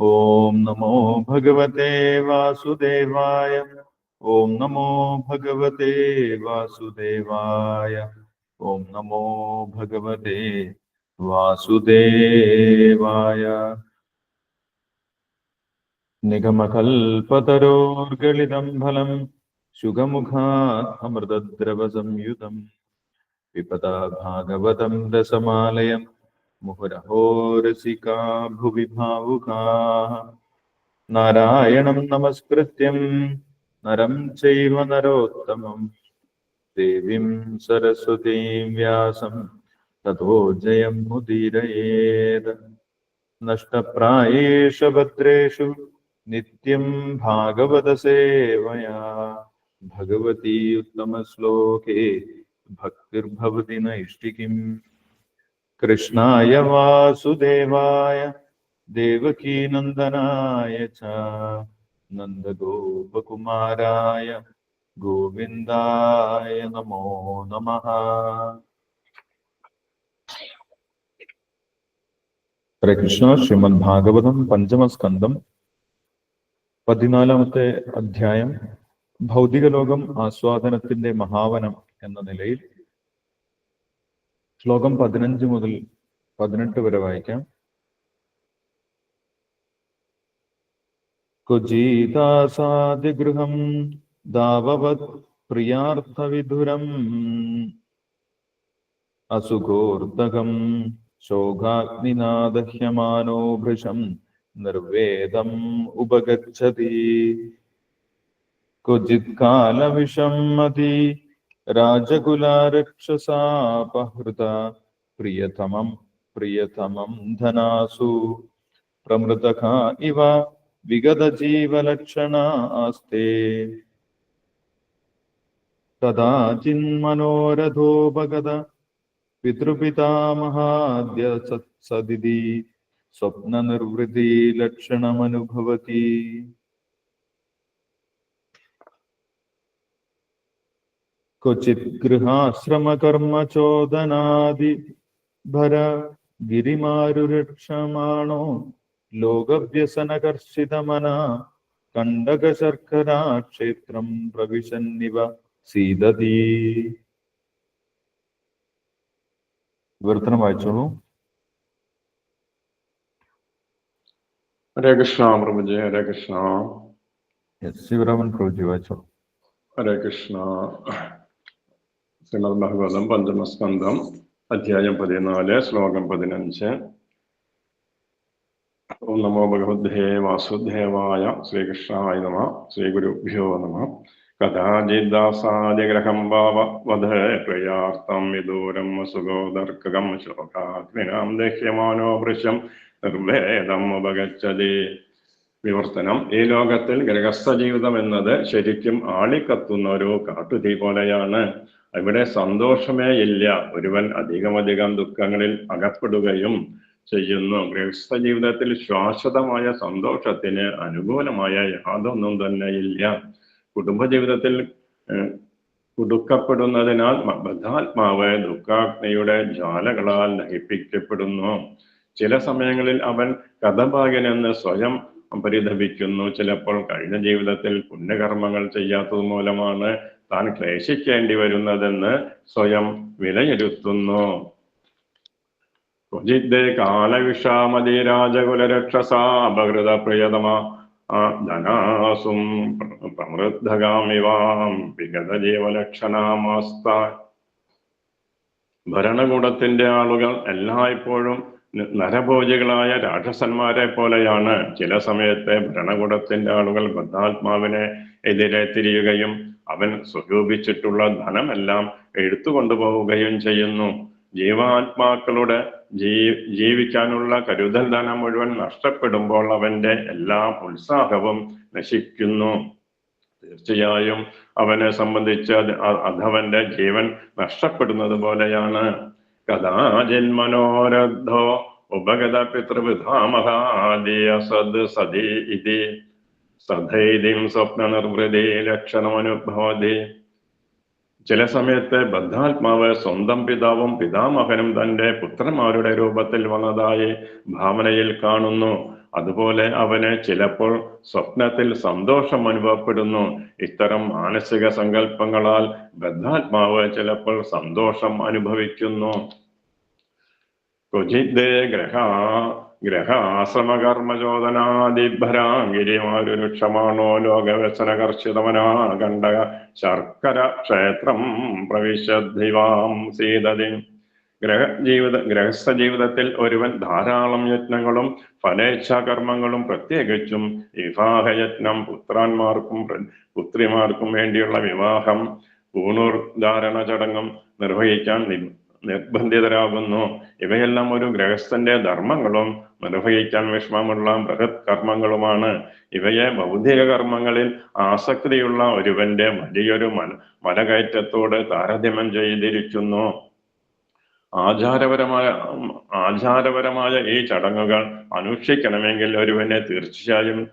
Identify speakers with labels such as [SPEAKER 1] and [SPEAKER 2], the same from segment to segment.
[SPEAKER 1] ॐ नमो भगवते वासुदेवाय। ॐ नमो भगवते वासुदेवाय। ॐ नमो भगवते वासुदेवाय। निगमकल्पतरोर्गलितं फलं शुगमुखात् अमृतद्रवसंयुतम् पिबता भागवतं रसमालयम् मुहुरहो रसिका भुवि भावुकाः नारायणं नमस्कृत्यं, नरं चैव नरोत्तमं। देवीं सरस्वतीं व्यासं, ततो जयं मुदीरयेत् नष्टप्रायेषु भद्रेषु नित्यं भागवतसेवया। भगवती उत्तमश्लोके भक्तिर्भवति नैष्टिकीम् കൃഷ്ണായ വാസുദേവായ ദേവകീനന്ദനായ ച നന്ദഗോപകുമാരായ ഗോവിന്ദായ നമോ നമ. ഹരേ കൃഷ്ണ. ശ്രീമദ് ഭാഗവതം പഞ്ചമസ്കന്ധം പതിനാലാമത്തെ അധ്യായം ഭൗതിക ലോകം ആസ്വാദനത്തിന്റെ മഹാവനം എന്ന നിലയിൽ ശ്ലോകം പതിനഞ്ച് മുതൽ പതിനെട്ട് വരെ വായിക്കാം. കുജീതാസാദിഗൃഹം ദാവവത് പ്രിയാർത്ഥവിധുരം അസുഖോർദകം ശോകാഗ്നിനാദഹ്യമാനോ ഭൃശം നിർവേദം ഉപഗച്ഛതി. ക്വചിത് കാലവിഷം മതി രാജകുലാരക്ഷസാപഹൃത പ്രിയതമം പ്രിയതമം ധനാസു. പ്രമൃതക ഇവ വിഗതജീവലക്ഷണ ആസ്തേ കഥാചിന്മനോരഥോപഗത പിതൃപിതാമഹാദ്യ സത്സദിതി സ്വപ്നനിർവൃതി ലക്ഷണമനുഭവതി. क्वचित् गृहाश्रमकर्मचोदनादि भर गिरिमारुरक्षमाणो लोकव्यसनकर्षितमना कण्डकशर्करा क्षेत्रं प्रविशन्निव सीदति വിവർത്തനം വായിച്ചോളൂ
[SPEAKER 2] ഹരേ കൃഷ്ണ പ്രഭുജി ഹരേ കൃഷ്ണ
[SPEAKER 1] എസ് ശിവരാമൻ പ്രഭുജി വായിച്ചോളൂ
[SPEAKER 2] ഹരേ കൃഷ്ണ ശ്രീമദ് ഭഗവതം പഞ്ചമസ്കന്ധം അധ്യായം പതിനാല് ശ്ലോകം പതിനഞ്ച്. ഓം നമോ ഭഗവദ്ധേ വാസുദേവായ ശ്രീകൃഷ്ണായ നമ ശ്രീഗുരുഭ്യോ നമ. കഥാചിദാസാദിഗ്രഹം ഭാവ വധ പ്രിയാർത്ഥം വിദൂരം സുഗോദർക്കകം ശോകാഗ്നിനാം ദഹ്യമാനോ വൃശം നിർവേദം ഉപഗച്ഛതി. വിവർത്തനം. ഈ ലോകത്തിൽ ഗൃഹസ്ഥ ജീവിതം എന്നത് ശരിക്കും ആളിക്കത്തുന്ന ഒരു കാട്ടുതീ പോലെയാണ്. ഇവിടെ സന്തോഷമേ ഇല്ല ഒരുവൻ അധികമധികം ദുഃഖങ്ങളിൽ അകപ്പെടുകയും ചെയ്യുന്നു. ഗൃഹസ്ഥ ജീവിതത്തിൽ ശാശ്വതമായ സന്തോഷത്തിന് അനുകൂലമായ യാതൊന്നും തന്നെ ഇല്ല കുടുംബജീവിതത്തിൽ ജീവിതത്തിൽ കുടുക്കപ്പെടുന്നതിനാൽ ബദ്ധാത്മാവ് ദുഃഖാഗ്നിയുടെ ജാലകളാൽ ദഹിപ്പിക്കപ്പെടുന്നു. ചില സമയങ്ങളിൽ അവൻ കഥഭാഗ്യനെന്ന് സ്വയം പരിതപിക്കുന്നു. ചിലപ്പോൾ കഴിഞ്ഞ ജീവിതത്തിൽ പുണ്യകർമ്മങ്ങൾ ചെയ്യാത്തത് മൂലമാണ് താൻ ക്ലേശിക്കേണ്ടി വരുന്നതെന്ന് സ്വയം വിലയിരുത്തുന്നു. ക്വചിദ്ദേ കാലവിഷാമതി രാജകുലരക്ഷസാപകൃത പ്രിയതമ ആ ധനാസും പ്ര- പ്രമൃദ്ധഗാമിവാം വിഗത ജീവലക്ഷണാമാസ്ത ഭരണകൂടത്തിന്റെ ആളുകൾ എല്ലായ്പ്പോഴും നരഭോജികളായ രാക്ഷസന്മാരെ പോലെയാണ്. ചില സമയത്തെ ഭരണകൂടത്തിന്റെ ആളുകൾ ബദ്ധാത്മാവിനെ എതിരെ തിരിയുകയും അവൻ സ്വരൂപിച്ചിട്ടുള്ള ധനമെല്ലാം എടുത്തു കൊണ്ടുപോവുകയും ചെയ്യുന്നു. ജീവാത്മാക്കളുടെ ജീ ജീവിക്കാനുള്ള കരുതൽ ധനം മുഴുവൻ നഷ്ടപ്പെടുമ്പോൾ അവന്റെ എല്ലാ ഉത്സാഹവും നശിക്കുന്നു. തീർച്ചയായും അവനെ സംബന്ധിച്ച് അധവന്റെ ജീവൻ നഷ്ടപ്പെടുന്നത് പോലെയാണ്. കഥാജന്മനോരദ്ധോ ഉപഗത പിതൃവിധാമഹാദിയ സദ് സതി ഇതി. സധൈര്യം സ്വപ്ന നിർവൃതി ലക്ഷണമനുഭവതി. ചില സമയത്ത് ബദ്ധാത്മാവ് സ്വന്തം പിതാവും പിതാമഹനും തന്റെ പുത്രന്മാരുടെ രൂപത്തിൽ വന്നതായി ഭാവനയിൽ കാണുന്നു. അതുപോലെ അവന് ചിലപ്പോൾ സ്വപ്നത്തിൽ സന്തോഷം അനുഭവപ്പെടുന്നു. ഇത്തരം മാനസിക സങ്കല്പങ്ങളാൽ ബദ്ധാത്മാവ് ചിലപ്പോൾ സന്തോഷം അനുഭവിക്കുന്നു. ഗ്രഹ ഗ്രഹാശ്രമകർമ്മചോദനാദിഭരാങ്കിരിമാരുക്ഷമാണോ ലോകവ്യസനകർഷിതമനാ കണ്ടക ശർക്കര ക്ഷേത്രം പ്രവിശദ്ധിവാം സീതതി ഗ്രഹ ജീവിത ഗൃഹസ്ഥ ജീവിതത്തിൽ ഒരുവൻ ധാരാളം യജ്ഞങ്ങളും ഫലേച്ഛാകർമ്മങ്ങളും പ്രത്യേകിച്ചും വിവാഹയജ്ഞം പുത്രാന്മാർക്കും പുത്രിമാർക്കും വേണ്ടിയുള്ള വിവാഹം പൂണൂർ ധാരണ ചടങ്ങും നിർവഹിക്കാൻ നിർബന്ധിതരാകുന്നു. ഇവയെല്ലാം ഒരു ഗൃഹസ്ഥന്റെ ധർമ്മങ്ങളും നിർവഹിക്കാൻ വിഷമമുള്ള ബൃഹത് കർമ്മങ്ങളുമാണ് ഇവയെ ഭൗതിക കർമ്മങ്ങളിൽ ആസക്തിയുള്ള ഒരുവന്റെ വലിയൊരു മല മലകയറ്റത്തോട് താരതമ്യം ചെയ്തിരിക്കുന്നു. ആചാരപരമായ ആചാരപരമായ ഈ ചടങ്ങുകൾ അനുഷ്ഠിക്കണമെങ്കിൽ ഒരുവനെ തീർച്ചയായും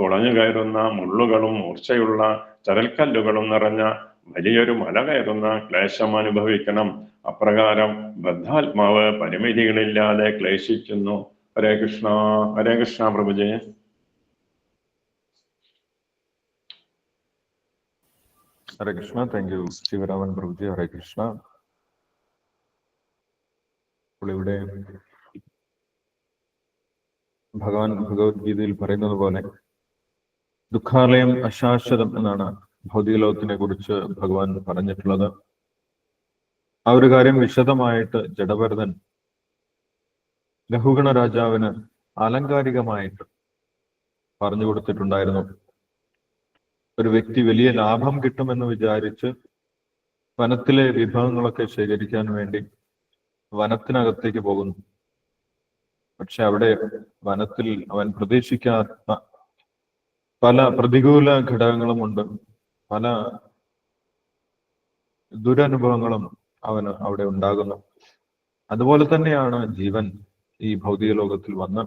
[SPEAKER 2] തുളഞ്ഞു കയറുന്ന മുള്ളുകളും മൂർച്ചയുള്ള ചരൽക്കല്ലുകളും നിറഞ്ഞ വലിയൊരു മല കയറുന്ന ക്ലേശം അനുഭവിക്കണം. അപ്രകാരം ബദ്ധാത്മാവ് പരിമിതികളില്ലാതെ ക്ലേശിക്കുന്നു. ഹരേ കൃഷ്ണ ഹരേ കൃഷ്ണ പ്രഭുജയ
[SPEAKER 1] ഹരേ കൃഷ്ണ താങ്ക് യു ശിവരാമൻ പ്രഭുജി ഹരേ കൃഷ്ണ. ഇവിടെ ഭഗവാൻ ഭഗവത്ഗീതയിൽ പറയുന്നത് പോലെ ദുഃഖാലയം അശാശ്വതം എന്നാണ് ഭൗതിക ലോകത്തിനെ കുറിച്ച് ഭഗവാൻ പറഞ്ഞിട്ടുള്ളത്. ആ ഒരു കാര്യം വിശദമായിട്ട് ജഡഭരതൻ ലഹുഗണ രാജാവിന് ആലങ്കാരികമായിട്ട് പറഞ്ഞു കൊടുത്തിട്ടുണ്ടായിരുന്നു. ഒരു വ്യക്തി വലിയ ലാഭം കിട്ടുമെന്ന് വിചാരിച്ച് വനത്തിലെ വിഭവങ്ങളൊക്കെ ശേഖരിക്കാൻ വേണ്ടി വനത്തിനകത്തേക്ക് പോകുന്നു. പക്ഷെ അവിടെ വനത്തിൽ അവൻ പ്രതീക്ഷിക്കാത്ത പല പ്രതികൂല ഘടകങ്ങളുമുണ്ട്. പല ദുരനുഭവങ്ങളും അവന് അവിടെ ഉണ്ടാകുന്നു. അതുപോലെ തന്നെയാണ് ജീവൻ ഈ ഭൗതിക ലോകത്തിൽ വന്ന്.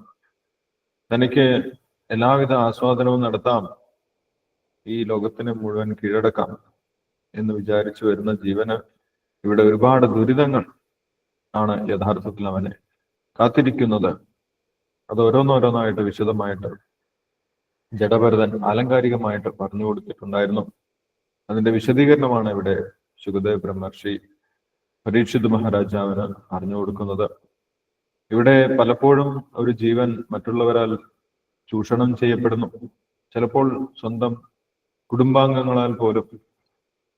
[SPEAKER 1] തനിക്ക് എല്ലാവിധ ആസ്വാദനവും നടത്താം. ഈ ലോകത്തിനെ മുഴുവൻ കീഴടക്കാം എന്ന് വിചാരിച്ചു വരുന്ന ജീവന് ഇവിടെ ഒരുപാട് ദുരിതങ്ങൾ ആണ് യഥാർത്ഥത്തിൽ അവനെ കാത്തിരിക്കുന്നത്. അത് ഓരോന്നോരോന്നായിട്ട് വിശദമായിട്ട് ജഡഭരതൻ ആലങ്കാരികമായിട്ട് പറഞ്ഞു കൊടുത്തിട്ടുണ്ടായിരുന്നു. അതിന്റെ വിശദീകരണമാണ് ഇവിടെ സുഖദേവ് ബ്രഹ്മർഷി പരീക്ഷിത് മഹാരാജാവിന് അറിഞ്ഞു കൊടുക്കുന്നത്. ഇവിടെ പലപ്പോഴും ഒരു ജീവൻ മറ്റുള്ളവരാൽ ചൂഷണം ചെയ്യപ്പെടുന്നു. ചിലപ്പോൾ സ്വന്തം കുടുംബാംഗങ്ങളാൽ പോലും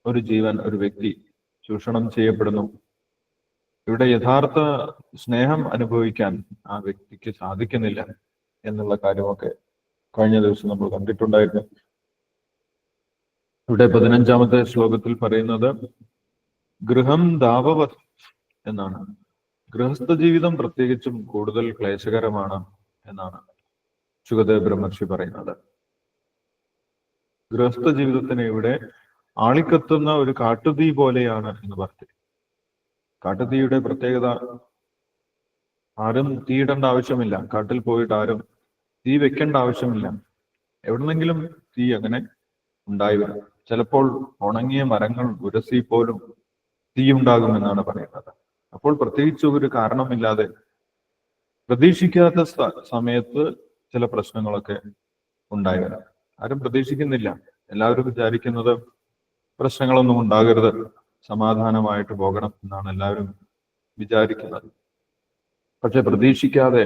[SPEAKER 1] ഒരു ജീവൻ ഒരു വ്യക്തി ചൂഷണം ചെയ്യപ്പെടുന്നു. ഇവിടെ യഥാർത്ഥ സ്നേഹം അനുഭവിക്കാൻ ആ വ്യക്തിക്ക് സാധിക്കുന്നില്ല എന്നുള്ള കാര്യമൊക്കെ കഴിഞ്ഞ ദിവസം നമ്മൾ കണ്ടിട്ടുണ്ടായിരുന്നു. ഇവിടെ പതിനഞ്ചാമത്തെ ശ്ലോകത്തിൽ പറയുന്നത് ഗൃഹം ദാവവത് എന്നാണ്. ഗൃഹസ്ഥ ജീവിതം പ്രത്യേകിച്ചും കൂടുതൽ ക്ലേശകരമാണ് എന്നാണ് ശുഗദേവ് ബ്രഹ്മർഷി പറയുന്നത്. ഗൃഹസ്ഥ ജീവിതത്തിന് ഇവിടെ ആളിക്കത്തുന്ന ഒരു കാട്ടുതീ പോലെയാണ് എന്ന് പറഞ്ഞു കാട്ടുതീയുടെ പ്രത്യേകത ആരും തീയിടേണ്ട ആവശ്യമില്ല. കാട്ടിൽ പോയിട്ട് ആരും തീ വെക്കേണ്ട ആവശ്യമില്ല. എവിടുന്നെങ്കിലും തീ അങ്ങനെ ഉണ്ടായി വരും. ചിലപ്പോൾ ഉണങ്ങിയ മരങ്ങൾ ഉരസി പോലും തീ ഉണ്ടാകുമെന്നാണ് പറയുന്നത്. അപ്പോൾ പ്രത്യേകിച്ച് ഒരു കാരണമില്ലാതെ പ്രതീക്ഷിക്കാത്ത സമയത്ത് ചില പ്രശ്നങ്ങളൊക്കെ ഉണ്ടായി വരാം ആരും പ്രതീക്ഷിക്കുന്നില്ല. എല്ലാവരും വിചാരിക്കുന്നത് പ്രശ്നങ്ങളൊന്നും ഉണ്ടാകരുത് സമാധാനമായിട്ട് പോകണം എന്നാണ് എല്ലാവരും വിചാരിക്കുന്നത്. പക്ഷെ പ്രതീക്ഷിക്കാതെ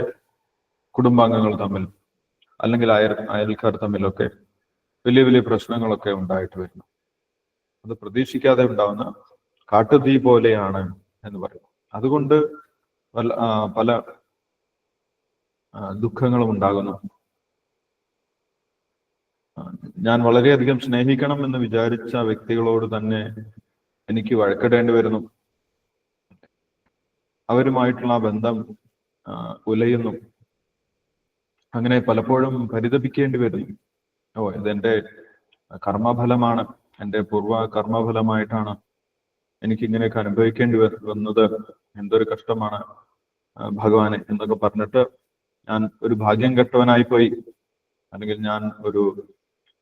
[SPEAKER 1] കുടുംബാംഗങ്ങൾ തമ്മിൽ അല്ലെങ്കിൽ അയൽ അയൽക്കാർ തമ്മിലൊക്കെ വലിയ വലിയ പ്രശ്നങ്ങളൊക്കെ ഉണ്ടായിട്ട് വരുന്നു. അത് പ്രതീക്ഷിക്കാതെ ഉണ്ടാവുന്ന കാട്ടുതീ പോലെയാണ് എന്ന് പറയും അതുകൊണ്ട് പല പല ദുഃഖങ്ങളും ഉണ്ടാകുന്നു. ഞാൻ വളരെയധികം സ്നേഹിക്കണം എന്ന് വിചാരിച്ച വ്യക്തികളോട് തന്നെ എനിക്ക് വഴക്കിടേണ്ടി വരുന്നു. അവരുമായിട്ടുള്ള ബന്ധം ഉലയുന്നു. അങ്ങനെ പലപ്പോഴും പരിതപിക്കേണ്ടി വരുന്നു. ഓ ഇതെന്റെ കർമ്മഫലമാണ്. എന്റെ പൂർവ കർമ്മഫലമായിട്ടാണ് എനിക്ക് ഇങ്ങനെയൊക്കെ അനുഭവിക്കേണ്ടി വന്നത് എന്തൊരു കഷ്ടമാണ് ഭഗവാനെ എന്നൊക്കെ പറഞ്ഞിട്ട് ഞാൻ ഒരു ഭാഗ്യം കെട്ടവനായി പോയി. അല്ലെങ്കിൽ ഞാൻ ഒരു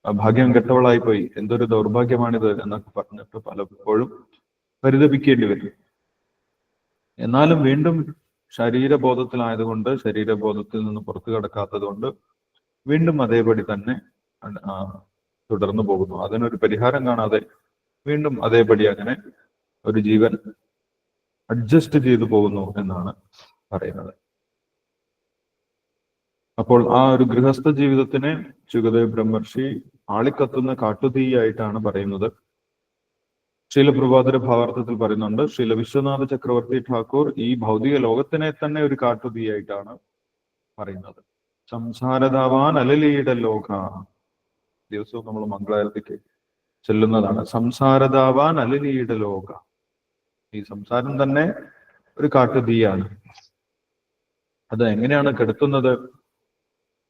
[SPEAKER 1] ഭാഗ്യം കെട്ടവളായി പോയി. എന്തൊരു ദൗർഭാഗ്യമാണിത് എന്നൊക്കെ പറഞ്ഞിട്ട് പലപ്പോഴും പരിതപിക്കേണ്ടി വരും. എന്നാലും വീണ്ടും ശരീരബോധത്തിലായതുകൊണ്ട് ശരീരബോധത്തിൽ നിന്ന് പുറത്തു കടക്കാത്തത് കൊണ്ട് വീണ്ടും അതേപടി തന്നെ തുടർന്നു പോകുന്നു. അതിനൊരു പരിഹാരം കാണാതെ വീണ്ടും അതേപടി അങ്ങനെ ഒരു ജീവൻ അഡ്ജസ്റ്റ് ചെയ്തു പോകുന്നു എന്നാണ് പറയുന്നത്. അപ്പോൾ ആ ഒരു ഗൃഹസ്ഥ ജീവിതത്തിനെ ചുഗദേവ് ബ്രഹ്മർഷി ആളിക്കത്തുന്ന കാട്ടുതീയായിട്ടാണ് പറയുന്നത്. ശീല പ്രഭാതര ഭാവാർത്ഥത്തിൽ പറയുന്നുണ്ട് ശ്രീല വിശ്വനാഥ ചക്രവർത്തി ഠാക്കൂർ ഈ ഭൗതിക ലോകത്തിനെ തന്നെ ഒരു കാട്ടുതീയായിട്ടാണ് പറയുന്നത്. സംസാരധാവാൻ അലലീട ലോക. ദിവസവും നമ്മൾ മംഗളാരത്തിക്ക് ചെല്ലുന്നതാണ്. സംസാരധാവാൻ അലലീട ലോക. ഈ സംസാരം തന്നെ ഒരു കാട്ടുതീയാണ് അത് എങ്ങനെയാണ് കെടുത്തുന്നത്?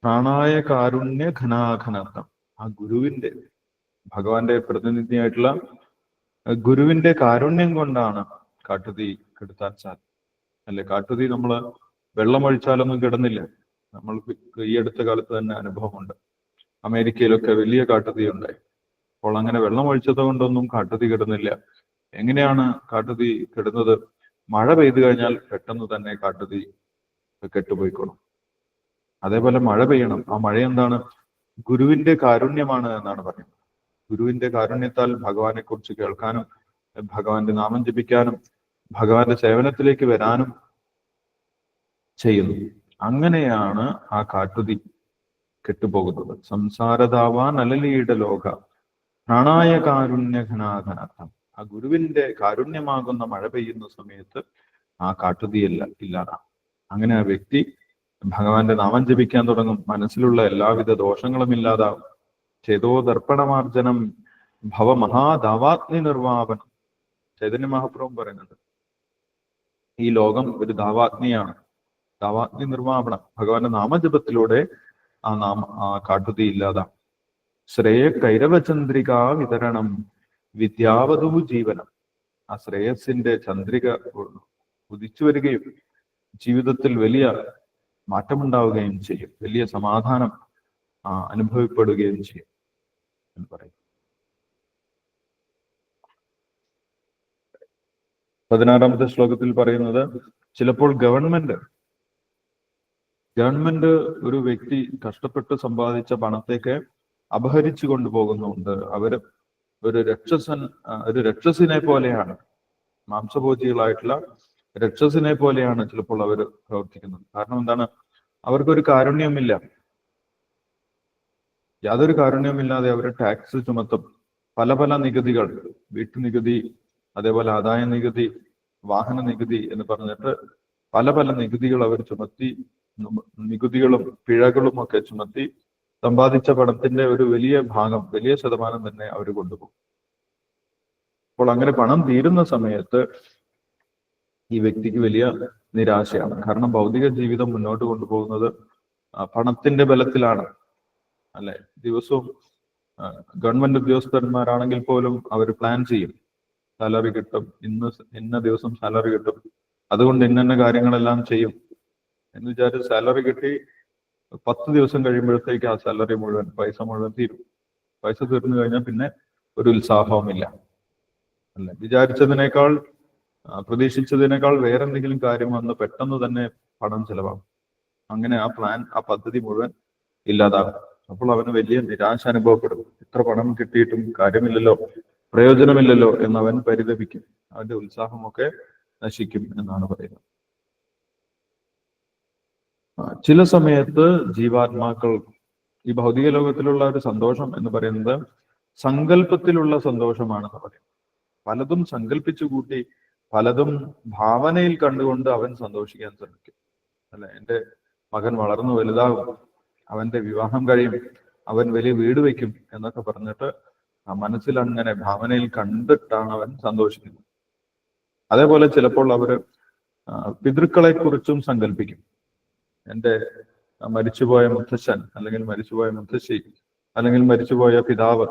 [SPEAKER 1] പ്രാണായ കാരുണ്യ ഘനാഘനാർത്ഥം. ആ ഗുരുവിന്റെ ഭഗവാന്റെ പ്രതിനിധിയായിട്ടുള്ള ഗുരുവിന്റെ കാരുണ്യം കൊണ്ടാണ് കാട്ടുതീ കെടുത്താൻ സാധിക്കും അല്ലെ? കാട്ടുതീ നമ്മൾ വെള്ളമൊഴിച്ചാലൊന്നും കിടന്നില്ല. നമ്മൾ ഈ അടുത്ത കാലത്ത് തന്നെ അനുഭവമുണ്ട്. അമേരിക്കയിലൊക്കെ വലിയ കാട്ടുതീ ഉണ്ടായി. അപ്പോൾ അങ്ങനെ വെള്ളമൊഴിച്ചത് കൊണ്ടൊന്നും കാട്ടുതീ കിടന്നില്ല. എങ്ങനെയാണ് കാട്ടുതീ കെടുന്നത്? മഴ പെയ്തു കഴിഞ്ഞാൽ പെട്ടെന്ന് തന്നെ കാട്ടുതീ കെട്ടുപോയിക്കോണം അതേപോലെ മഴ പെയ്യണം. ആ മഴ എന്താണ്? ഗുരുവിന്റെ കാരുണ്യമാണ് എന്നാണ് പറയുന്നത്. ഗുരുവിന്റെ കാരുണ്യത്താൽ ഭഗവാനെ കുറിച്ച് കേൾക്കാനും ഭഗവാന്റെ നാമം ജപിക്കാനും ഭഗവാന്റെ സേവനത്തിലേക്ക് വരാനും ചെയ്യുന്നു. അങ്ങനെയാണ് ആ കാട്ടുതി കെട്ടുപോകുന്നത്. സംസാരതാവാൻ അലലിയുടെ ലോക. പ്രാണായ കാരുണ്യ ഘനാഘനർത്ഥം ആ ഗുരുവിന്റെ കാരുണ്യമാകുന്ന മഴ പെയ്യുന്ന സമയത്ത് ആ കാട്ടുതീയല്ല ഇല്ലാതാം. അങ്ങനെ ആ വ്യക്തി ഭഗവാന്റെ നാമം ജപിക്കാൻ തുടങ്ങും. മനസ്സിലുള്ള എല്ലാവിധ ദോഷങ്ങളും ഇല്ലാതാവും. ചേതോ ദർപ്പണമാർജനം ഭവമഹാദാവാഗ്നി നിർവാപനം. ചൈതന്യ മഹാപ്രഭു പറയുന്നുണ്ട് ഈ ലോകം ഒരു ദാവാഗ്നിയാണ്. ദാവാഗ്നി നിർവാപണം. ഭഗവാന്റെ നാമജപത്തിലൂടെ ആ നാമ ആ കാട്ടുതീ ഇല്ലാതാം. ശ്രേയ കൈരവചന്ദ്രിക വിതരണം. വിദ്യാവധു ജീവനം. ആ ശ്രേയസിന്റെ ചന്ദ്രിക ഉദിച്ചു വരികയും ജീവിതത്തിൽ വലിയ മാറ്റമുണ്ടാവുകയും ചെയ്യും. വലിയ സമാധാനം അനുഭവപ്പെടുകയും ചെയ്യും എന്ന് പറയും. പതിനാറാമത്തെ ശ്ലോകത്തിൽ പറയുന്നത് ചിലപ്പോൾ ഗവൺമെന്റ് ഗവൺമെന്റ് ഒരു വ്യക്തി കഷ്ടപ്പെട്ട് സമ്പാദിച്ച പണത്തേക്ക് അപഹരിച്ചു കൊണ്ടുപോകുന്നുണ്ട്. അവർ ഒരു രക്ഷസൻ ഒരു രക്ഷസിനെ പോലെയാണ്. മാംസഭോജികളായിട്ടുള്ള രക്ഷസിനെ പോലെയാണ് ചിലപ്പോൾ അവർ പ്രവർത്തിക്കുന്നത്. കാരണം എന്താണ്? അവർക്കൊരു കാരുണ്യമില്ല. യാതൊരു കാരുണ്യമില്ലാതെ അവർ ടാക്സ് ചുമത്തും. പല പല നികുതികൾ വീട്ടുനികുതി അതേപോലെ ആദായ നികുതി വാഹന നികുതി എന്ന് പറഞ്ഞിട്ട് പല പല നികുതികൾ അവർ ചുമത്തി നികുതികളും പിഴകളും ഒക്കെ ചുമത്തി സമ്പാദിച്ച പണത്തിന്റെ ഒരു വലിയ ഭാഗം വലിയ ശതമാനം തന്നെ അവർ കൊണ്ടുപോകും. അപ്പോൾ അങ്ങനെ പണം തീരുന്ന സമയത്ത് ഈ വ്യക്തിക്ക് വലിയ നിരാശയാണ്. കാരണം ഭൗതിക ജീവിതം മുന്നോട്ട് കൊണ്ടുപോകുന്നത് പണത്തിന്റെ ബലത്തിലാണ്. അല്ലെ? ദിവസവും ഗവൺമെന്റ് ഉദ്യോഗസ്ഥന്മാരാണെങ്കിൽ പോലും അവർ പ്ലാൻ ചെയ്യും. സാലറി കിട്ടും ഇന്ന് ഇന്ന ദിവസം സാലറി കിട്ടും അതുകൊണ്ട് ഇന്ന കാര്യങ്ങളെല്ലാം ചെയ്യും എന്ന് വിചാരിച്ച് സാലറി കിട്ടി പത്ത് ദിവസം കഴിയുമ്പോഴത്തേക്ക് ആ സാലറി മുഴുവൻ പൈസ മുഴുവൻ തീരും. പൈസ തീർന്നു കഴിഞ്ഞാൽ പിന്നെ ഒരു ഉത്സാഹവുമില്ല. അല്ല? വിചാരിച്ചതിനേക്കാൾ പ്രതീക്ഷിച്ചതിനേക്കാൾ വേറെ എന്തെങ്കിലും കാര്യം വന്ന് പെട്ടെന്ന് തന്നെ പണം ചെലവാകും. അങ്ങനെ ആ പ്ലാൻ ആ പദ്ധതി മുഴുവൻ ഇല്ലാതാകും. അപ്പോൾ അവന് വലിയ നിരാശ അനുഭവപ്പെടും. ഇത്ര പണം കിട്ടിയിട്ടും കാര്യമില്ലല്ലോ പ്രയോജനമില്ലല്ലോ എന്നവൻ പരിതപിക്കും. അവന്റെ ഉത്സാഹമൊക്കെ നശിക്കും എന്നാണ് പറയുന്നത്. ചില സമയത്ത് ജീവാത്മാക്കൾ ഈ ഭൗതിക ലോകത്തിലുള്ള ഒരു സന്തോഷം എന്ന് പറയുന്നത് സങ്കല്പത്തിലുള്ള സന്തോഷമാണെന്ന് പറയും. പലതും സങ്കല്പിച്ചു കൂട്ടി പലതും ഭാവനയിൽ കണ്ടുകൊണ്ട് അവൻ സന്തോഷിക്കാൻ ശ്രമിക്കും. അല്ല? എന്റെ മകൻ വളർന്നു വലുതാകും അവന്റെ വിവാഹം കഴിയും അവൻ വലിയ വീട് വയ്ക്കും എന്നൊക്കെ പറഞ്ഞിട്ട് മനസ്സിൽ അങ്ങനെ ഭാവനയിൽ കണ്ടിട്ടാണ് അവൻ സന്തോഷിക്കുന്നത്. അതേപോലെ ചിലപ്പോൾ അവർ പിതൃക്കളെ കുറിച്ചും സങ്കല്പിക്കും. എന്റെ മരിച്ചുപോയ മുത്തശ്ശൻ അല്ലെങ്കിൽ മരിച്ചുപോയ മുത്തശ്ശി അല്ലെങ്കിൽ മരിച്ചുപോയ പിതാവ്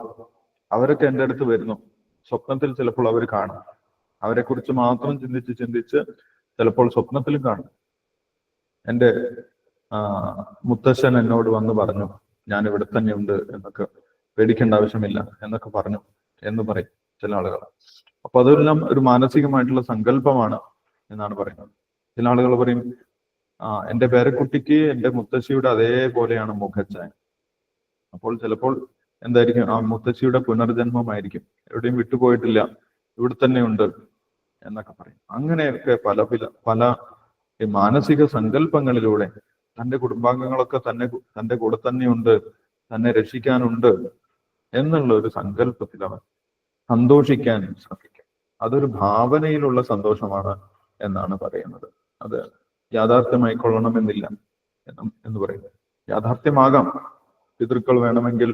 [SPEAKER 1] അവരൊക്കെ എന്റെ അടുത്ത് വരുന്നു. സ്വപ്നത്തിൽ ചിലപ്പോൾ അവർ കാണും. അവരെ കുറിച്ച് മാത്രം ചിന്തിച്ച് ചിന്തിച്ച് ചിലപ്പോൾ സ്വപ്നത്തിലും കാണും. എന്റെ മുത്തശ്ശൻ എന്നോട് വന്ന് പറഞ്ഞു ഞാൻ ഇവിടെ തന്നെ ഉണ്ട് എന്നൊക്കെ പേടിക്കേണ്ട ആവശ്യമില്ല എന്നൊക്കെ പറഞ്ഞു എന്ന് പറയും ചില ആളുകൾ. അപ്പൊ അതെല്ലാം ഒരു മാനസികമായിട്ടുള്ള സങ്കല്പമാണ് എന്നാണ് പറയുന്നത്. ചില ആളുകൾ പറയും ആ എന്റെ പേരക്കുട്ടിക്ക് എന്റെ മുത്തശ്ശിയുടെ അതേപോലെയാണ് മുഖച്ചായ അപ്പോൾ ചിലപ്പോൾ എന്തായിരിക്കും ആ മുത്തശ്ശിയുടെ പുനർജന്മമായിരിക്കും. എവിടെയും വിട്ടുപോയിട്ടില്ല ഇവിടെ തന്നെ ഉണ്ട് എന്നൊക്കെ പറയും. അങ്ങനെയൊക്കെ പല പല പല മാനസിക സങ്കല്പങ്ങളിലൂടെ തന്റെ കുടുംബാംഗങ്ങളൊക്കെ തന്നെ തന്റെ കൂടെ തന്നെയുണ്ട് തന്നെ രക്ഷിക്കാനുണ്ട് എന്നുള്ള ഒരു സങ്കല്പത്തിൽ അവൻ സന്തോഷിക്കാൻ ശ്രമിക്കും. അതൊരു ഭാവനയിലുള്ള സന്തോഷമാണ് എന്നാണ് പറയുന്നത്. അത് യാഥാർത്ഥ്യമായിക്കൊള്ളണമെന്നില്ല കൊള്ളണമെന്നില്ല എന്ന് പറയുന്നത് യാഥാർത്ഥ്യമാകാം. പിതൃക്കൾ വേണമെങ്കിൽ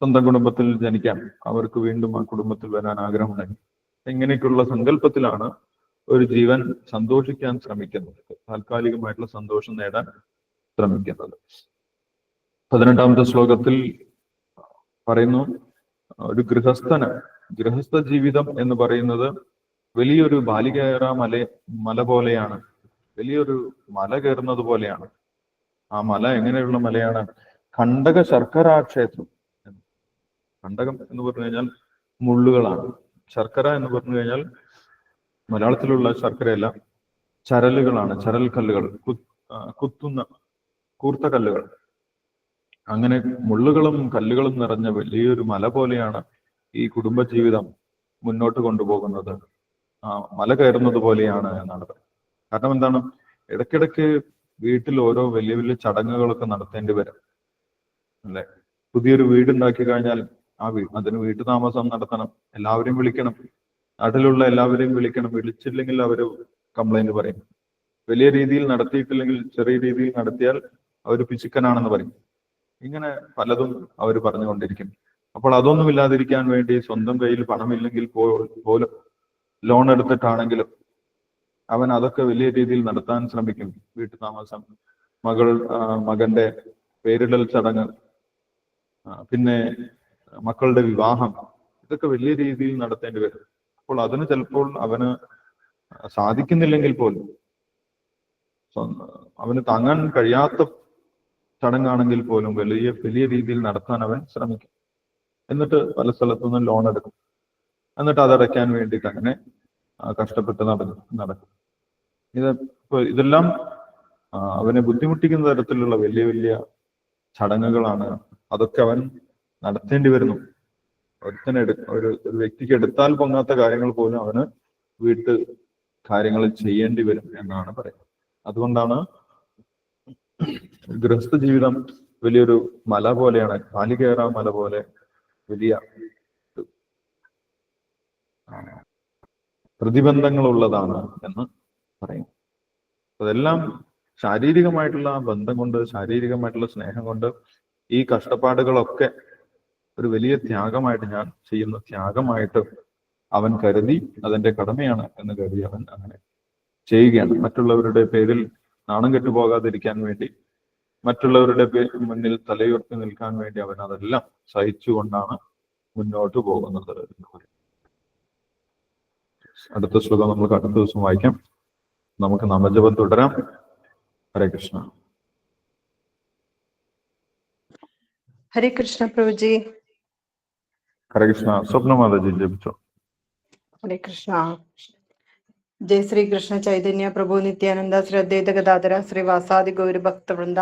[SPEAKER 1] സ്വന്തം കുടുംബത്തിൽ ജനിക്കാം. അവർക്ക് വീണ്ടും ആ കുടുംബത്തിൽ വരാൻ ആഗ്രഹമുണ്ടെങ്കിൽ ഇങ്ങനെയൊക്കെയുള്ള സങ്കല്പത്തിലാണ് ഒരു ജീവൻ സന്തോഷിക്കാൻ ശ്രമിക്കുന്നത്. താൽക്കാലികമായിട്ടുള്ള സന്തോഷം നേടാൻ ശ്രമിക്കുന്നത്. പതിനെട്ടാമത്തെ ശ്ലോകത്തിൽ പറയുന്നു ഒരു ഗൃഹസ്ഥന് ഗൃഹസ്ഥ ജീവിതം എന്ന് പറയുന്നത് വലിയൊരു ബാലികേറ മല മല പോലെയാണ്. വലിയൊരു മല കയറുന്നത് പോലെയാണ്. ആ മല എങ്ങനെയുള്ള മലയാണ്? കണ്ടക ശർക്കര ക്ഷേത്രം കണ്ടകം എന്ന് പറഞ്ഞു കഴിഞ്ഞാൽ മുള്ളുകളാണ്. ശർക്കര എന്ന് പറഞ്ഞു കഴിഞ്ഞാൽ മലയാളത്തിലുള്ള ശർക്കരയല്ല ചരലുകളാണ്. ചരൽ കല്ലുകൾ കുത്തുന്ന കൂർത്ത കല്ലുകൾ അങ്ങനെ മുള്ളുകളും കല്ലുകളും നിറഞ്ഞ വലിയൊരു മല പോലെയാണ് ഈ കുടുംബജീവിതം മുന്നോട്ട് കൊണ്ടുപോകുന്നത്. ആ മല കയറുന്നത് പോലെയാണ് എന്നാണ് കാരണം എന്താണ്? ഇടയ്ക്കിടയ്ക്ക് വീട്ടിൽ ഓരോ വലിയ വലിയ ചടങ്ങുകളൊക്കെ നടത്തേണ്ടി വരാം. അല്ലെ? പുതിയൊരു വീട് ഉണ്ടാക്കി കഴിഞ്ഞാൽ ആ വീട് അതിന് വീട്ടു താമസം നടത്തണം. എല്ലാവരെയും വിളിക്കണം. നാട്ടിലുള്ള എല്ലാവരെയും വിളിക്കണം. വിളിച്ചില്ലെങ്കിൽ അവർ കംപ്ലൈന്റ് പറയും. വലിയ രീതിയിൽ നടത്തിയിട്ടില്ലെങ്കിൽ ചെറിയ രീതിയിൽ നടത്തിയാൽ അവർ പിശുക്കനാണെന്ന് പറയും. ഇങ്ങനെ പലതും അവർ പറഞ്ഞുകൊണ്ടിരിക്കും. അപ്പോൾ അതൊന്നും ഇല്ലാതിരിക്കാൻ വേണ്ടി സ്വന്തം കയ്യിൽ പണമില്ലെങ്കിൽ പോലും ലോൺ എടുത്തിട്ടാണെങ്കിലും അവൻ അതൊക്കെ വലിയ രീതിയിൽ നടത്താൻ ശ്രമിക്കും. വീട്ടു താമസം മകൾ മകന്റെ പേരിടൽ ചടങ്ങ് പിന്നെ മക്കളുടെ വിവാഹം ഇതൊക്കെ വലിയ രീതിയിൽ നടത്തേണ്ടി വരും. അപ്പോൾ അതിന് ചിലപ്പോൾ അവന് സാധിക്കുന്നില്ലെങ്കിൽ പോലും അവന് താങ്ങാൻ കഴിയാത്ത ചടങ്ങാണെങ്കിൽ പോലും വലിയ വലിയ രീതിയിൽ നടത്താൻ അവൻ ശ്രമിക്കും. എന്നിട്ട് പല സ്ഥലത്തുനിന്നും ലോൺ എടുക്കും. എന്നിട്ട് അതടയ്ക്കാൻ വേണ്ടിയിട്ട് അങ്ങനെ കഷ്ടപ്പെട്ട് നടക്കും നടക്കും. ഇത് ഇതെല്ലാം അവനെ ബുദ്ധിമുട്ടിക്കുന്ന തരത്തിലുള്ള വലിയ വലിയ ചടങ്ങുകളാണ്. അതൊക്കെ അവൻ നടത്തേണ്ടി വരുന്നു. ഒരുത്തനെ ഒരു ഒരു വ്യക്തിക്ക് എടുത്താൽ പൊങ്ങാത്ത കാര്യങ്ങൾ പോലും അവന് വീട്ട് കാര്യങ്ങൾ ചെയ്യേണ്ടി വരും എന്നാണ് പറയുന്നത്. അതുകൊണ്ടാണ് ഗൃഹസ്ഥ ജീവിതം വലിയൊരു മല പോലെയാണ്. കാലികേറ മല പോലെ വലിയ പ്രതിബന്ധങ്ങളുള്ളതാണ് എന്ന് പറയും. അതെല്ലാം ശാരീരികമായിട്ടുള്ള ബന്ധം കൊണ്ട് ശാരീരികമായിട്ടുള്ള സ്നേഹം കൊണ്ട് ഈ കഷ്ടപ്പാടുകളൊക്കെ ഒരു വലിയ ത്യാഗമായിട്ട് ഞാൻ ചെയ്യുന്ന ത്യാഗമായിട്ട് അവൻ കരുതി അതെന്റെ കടമയാണ് എന്ന് കരുതി അവൻ അങ്ങനെ ചെയ്യുകയാണ്. മറ്റുള്ളവരുടെ പേരിൽ നാണം കെട്ടുപോകാതിരിക്കാൻ വേണ്ടി മറ്റുള്ളവരുടെ മുന്നിൽ തലയുയർത്തി നിൽക്കാൻ വേണ്ടി അവൻ അതെല്ലാം സഹിച്ചുകൊണ്ടാണ് മുന്നോട്ട് പോകുന്നത് അടുത്ത ശ്ലോകം നമുക്ക് അടുത്ത ദിവസം വായിക്കാം. നമുക്ക് നമജപം തുടരാം. ഹരേ കൃഷ്ണ.
[SPEAKER 3] ഹരേ കൃഷ്ണ പ്രഭുജി.
[SPEAKER 1] ഹരേ കൃഷ്ണ. സ്വപ്നമാതാജി ജപിച്ചോ.
[SPEAKER 3] ഹരേ കൃഷ്ണ. ജയ ശ്രീകൃഷ്ണ ചൈതന്യ പ്രഭു നിത്യാനന്ദ ശ്രീ അദ്വൈത ഗതാധര ശ്രീ വാസാദി ഗൗരഭക്തവൃന്ദ